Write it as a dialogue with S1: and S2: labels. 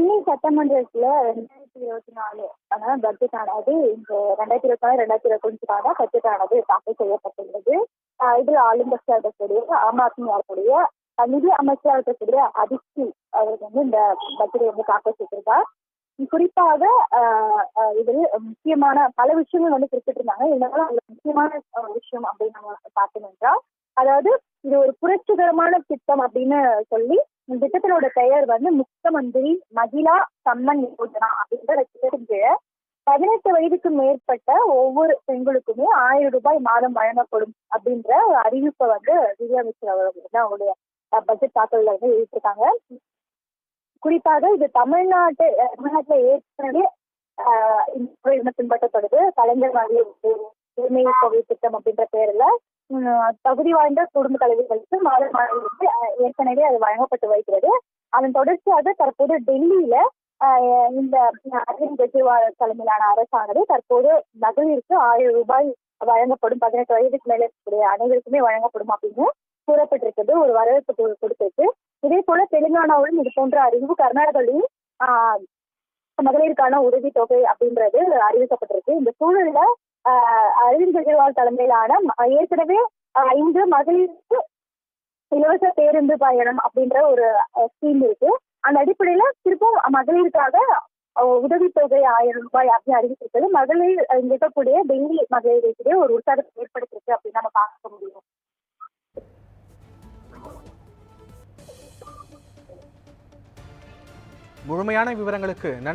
S1: டெல்லி சட்டமன்றத்துல ரெண்டாயிரத்தி இருபத்தி நாலு. அதாவது பட்ஜெட் ஆனது இந்த ரெண்டாயிரத்தி இருபத்தி நாலு ரெண்டாயிரத்தி இருபத்தஞ்சுக்கான பட்ஜெட் ஆனது தாக்கல் செய்யப்பட்டுள்ளது. இதில் இதில் ஆளுங்கட்சியாக இருக்கக்கூடிய ஆம் ஆத்மி இருக்கக்கூடிய நிதி அமைச்சராக இருக்கக்கூடிய அதிர்ச்சி அவர் வந்து இந்த பட்ஜெட்டை வந்து தாக்கல் செய்திருக்கார் குறிப்பாக இதில் முக்கியமான பல விஷயங்கள் வந்து குறிப்பிட்டிருந்தாங்க. இருந்தாலும் அதுல முக்கியமான விஷயம் அப்படின்னு நம்ம பார்த்தோம் என்றால் அதாவது இது ஒரு புரட்சிகரமான திட்டம் அப்படின்னு சொல்லி இந்த திட்டத்தினோட பெயர் வந்து முக்கியமந்திரி மகிழா சம்மன் யோஜனா அப்படின்ற திட்டத்தின் கீழே பதினெட்டு வயதுக்கு மேற்பட்ட ஒவ்வொரு பெண்களுக்குமே ஆயிரம் ரூபாய் மாதம் வழங்கப்படும் அப்படின்ற ஒரு அறிவிப்பை வந்து நிதியமைச்சர் அவர்கள் வந்து அவங்களுடைய பட்ஜெட் தாக்கல்ல வந்து எழுதியிருக்காங்க குறிப்பாக இது தமிழ்நாட்டு தமிழ்நாட்டுல ஏற்கனவே ஆஹ், இந்த பின்பற்றப்படுது. கலைஞர் மாதிரி உரிமை தொகை திட்டம் அப்படின்ற பேர்ல தகுதி வாய்ந்த குடும்ப தலைவிகளுக்கு மாதம் மாதம் ஏற்கனவே அது வழங்கப்பட்டு வருகிறது. அதன் தொடர்ச்சியாக தற்போது டெல்லியில இந்த அரவிந்த் கெஜ்ரிவால் தலைமையிலான அரசானது தற்போது மகளிருக்கு ஆயிரம் ரூபாய் வழங்கப்படும் பதினெட்டு வயதுக்கு மேல இருக்கக்கூடிய அனைவருக்குமே வழங்கப்படும் அப்படின்னு கூறப்பட்டிருக்கிறது. ஒரு வரவேற்பு கொடுத்திருக்கு. இதே போல தெலுங்கானாவிலும் இது போன்ற அறிவிப்பு கர்நாடகாவிலும் ஆஹ், மகளிருக்கான உதவித்தொகை அப்படின்றது அறிவிக்கப்பட்டிருக்கு. இந்த சூழல்ல ஆஹ், அரவிந்த் கெஜ்ரிவால் தலைமையிலான ஏற்கனவே ஐந்து இன்று மகளிருக்கு இலவச பேருந்து பயணம் அப்படின்ற ஒரு ஸ்கீம் இருக்கு. அந்த அடிப்படையில திருப்பும் மகளிருக்காக உதவித்தொகை ஆயிரம் ரூபாய் அப்படின்னு அறிவிச்சிருக்கிறது மகளிர் இருக்கக்கூடிய டெல்லி மகளிருக்கிடையே ஒரு உற்சாகத்தை ஏற்படுத்திருக்கு அப்படின்னு நம்ம பார்க்க முடியும்.
S2: முழுமையான விவரங்களுக்கு நன்றி.